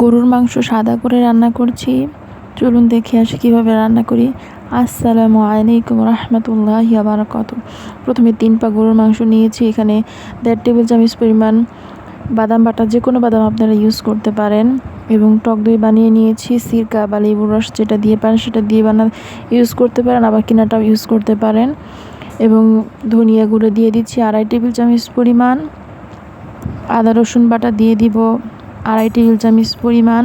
গরুর মাংস সাদা করে রান্না করছি। চলুন দেখে আসি কীভাবে রান্না করি। আসসালামু আলাইকুম রহমতুল্লাহ বারাকাতু প্রথমে তিন পা গরুর মাংস নিয়েছি। এখানে দেড় টেবিল চামচ পরিমাণ বাদাম বাটা যে কোনো বাদাম আপনারা ইউজ করতে পারেন। এবং টক দই বানিয়ে নিয়েছি, সিরকা বা লেবুর রস যেটা দিয়ে পারেন, সেটা দিয়ে বানা ইউজ করতে পারেন, আবার কিনাটাও ইউজ করতে পারেন। এবং ধনিয়া গুঁড়ো দিয়ে দিচ্ছি, আড়াই টেবিল চামচ পরিমাণ। আদা রসুন বাটা দিয়ে দিব। আড়াই টেবিল চামচ পরিমাণ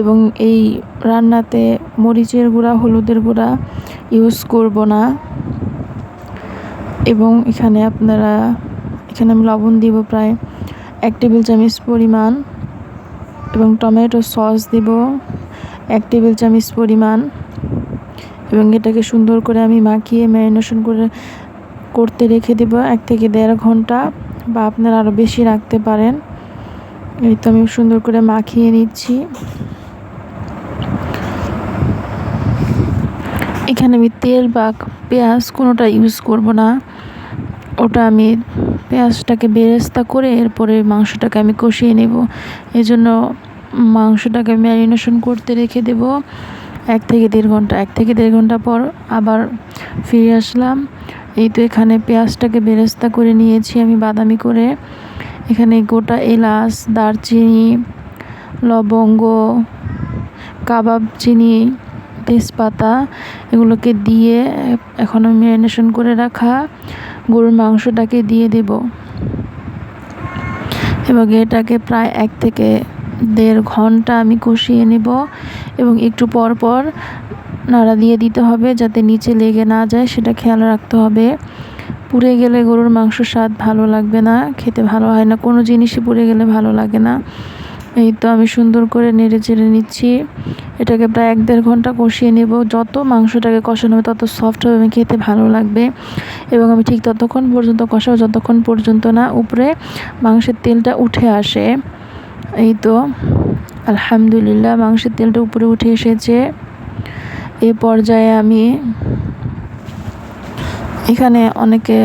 এবং এই রান্নাতে মরিচের গুঁড়া, হলুদের গুঁড়া ইউজ করব না। এবং এখানে আপনারা, এখানে আমি লবণ দিব প্রায় এক টেবিল চামচ পরিমাণ এবং টমেটো সস দিব এক টেবিল চামচ পরিমাণ এবং এটাকে সুন্দর করে আমি মাখিয়ে ম্যারিনেশন করে, করতে রেখে দেবো এক থেকে দেড় ঘণ্টা বা আপনারা আরও বেশি রাখতে পারেন। এই তো আমি সুন্দর করে মাখিয়ে নিচ্ছি। এখানে আমি তেল বা পেঁয়াজ কোনোটা ইউজ করব না। ওটা আমি পেঁয়াজটাকে বেরেস্তা করে এরপরে মাংসটাকে আমি কষিয়ে নেব। এই জন্য মাংসটাকে ম্যারিনেশন করতে রেখে দেব। এক থেকে দেড় ঘণ্টা, এক থেকে দেড় ঘণ্টা পর আবার ফিরে আসলাম। এই তো এখানে পেঁয়াজটাকে বেরেস্তা করে নিয়েছি আমি বাদামি করে। এখানে গোটা এলাচ, দারচিনি, লবঙ্গ, কাবাব চিনি, তেজপাতা এগুলোকে দিয়ে এখন আমি ম্যারিনেশন করে রাখা গরুর মাংসটাকে দিয়ে দেব। এবং এটাকে প্রায় এক থেকে দেড় ঘণ্টা আমি কষিয়ে নেব এবং একটু পর পর নাড়া দিয়ে দিতে হবে যাতে নিচে লেগে না যায়, সেটা খেয়াল রাখতে হবে। পুড়ে গেলে গরুর মাংস স্বাদ ভালো লাগবে না, খেতে ভালো হয় না, কোনো জিনিসই পুড়ে গেলে ভালো লাগে না। এই তো আমি সুন্দর করে নেড়ে চেড়ে নিচ্ছি। এটাকে প্রায় এক দেড় ঘণ্টা কষিয়ে নেব। যত মাংসটাকে কষানো হবে, তত সফট হবে আমি খেতে ভালো লাগবে। এবং আমি ঠিক ততক্ষণ পর্যন্ত কষাবো, যতক্ষণ পর্যন্ত না উপরে মাংসের তেলটা উঠে আসে। এই তো, আলহামদুলিল্লাহ, মাংসের তেলটা উপরে উঠে এসেছে। এ পর্যায়ে আমি এখানে অনেকে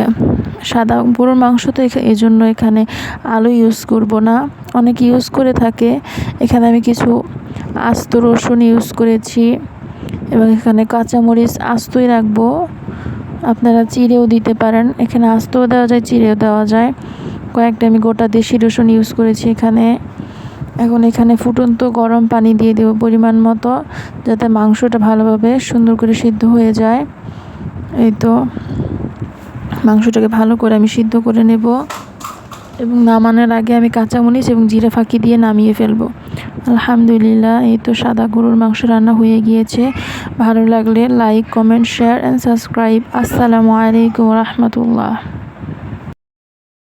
সাদা গরুর মাংস তো এই জন্য এখানে আলু ইউজ করব না। অনেকে ইউজ করে থাকে। এখানে আমি কিছু আস্ত রসুন ইউজ করেছি এবং এখানে কাঁচামরিচ আস্তই রাখব। আপনারা চিড়েও দিতে পারেন। এখানে আস্তও দেওয়া যায়, চিড়েও দেওয়া যায়। কয়েকটা আমি গোটা দেশি রসুন ইউজ করেছি এখানে। এখন এখানে ফুটন্ত গরম পানি দিয়ে দেবো পরিমাণ মতো, যাতে মাংসটা ভালোভাবে সুন্দর করে সিদ্ধ হয়ে যায়। এই তো। মাংসটাকে ভালো করে আমি সিদ্ধ করে নেব এবং নামানোর আগে আমি কাঁচামরিচ এবং জিরা ফাঁকি দিয়ে নামিয়ে ফেলব। আলহামদুলিল্লাহ, এই তো সাদা গরুর মাংস রান্না হয়ে গিয়েছে। ভালো লাগলে like comment share and subscribe আসসালামু আলাইকুম রহমতুল্লাহ।